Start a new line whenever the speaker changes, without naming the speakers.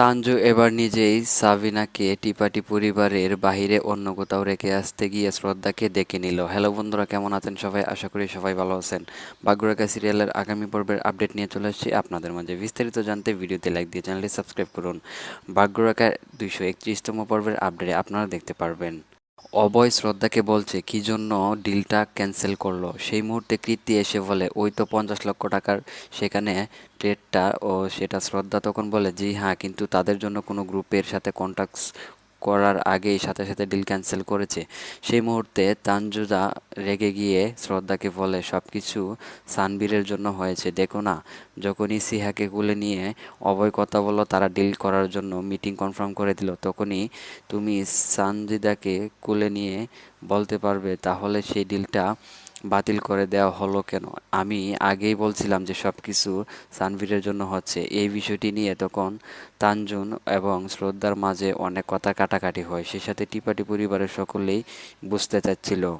তানজু এবার নিজেই সাবিনাকে টিপাটি পরিবারের বাহিরে অন্য কোথাও রেখে আসতে গিয়ে শ্রদ্ধাকে ডেকে নিল। হ্যালো বন্ধুরা, কেমন আছেন সবাই? আশা করি সবাই ভালো আছেন। বাগুরাকা সিরিয়ালের আগামী পর্বের আপডেট নিয়ে চলে আসছি আপনাদের মাঝে। বিস্তারিত জানতে ভিডিওতে লাইক দিয়ে চ্যানেলটি সাবস্ক্রাইব করুন। বাগুরাকা দুইশো একত্রিশতম পর্বের আপডেটে আপনারা দেখতে পারবেন। অভয় শ্রদ্ধাকে বলছে, কি জন্য ডিলটা ক্যান্সেল করল? সেই মুহূর্তে কীর্তি এসে বলে, ওই তো পঞ্চাশ লক্ষ টাকার সেখানে ট্রেডটা ও সেটা শ্রদ্ধা তখন বলে, জি হ্যাঁ কিন্তু তাদের জন্য কোনো গ্রুপের সাথে কন্ট্যাক্টস করার আগেই সাথে সাথে ডিল ক্যান্সেল করেছে। সেই মুহূর্তে তানজুদা রেগে গিয়ে শ্রদ্ধাকে বলে সব কিছু সানবীরের জন্য হয়েছে। দেখো না, যখনই সিহাকে কুলে নিয়ে অভয় কথা বলল, তারা ডিল করার জন্য মিটিং কনফার্ম করে দিল। তখনই তুমি সানজিদাকে কুলে নিয়ে বলতে পারবে, তাহলে সেই ডিলটা বাতিল করে দেওয়া হলো কেন? আমি আগেই বলছিলাম যে সব কিছু সানভীরের জন্য হচ্ছে। এই বিষয়টি নিয়ে তখন তানজুন এবং শ্রদ্ধার মাঝে অনেক কথা কাটাকাটি হয়। সেই সাথে টিপাটি পরিবারের সকলেই বুঝতে চাচ্ছিল।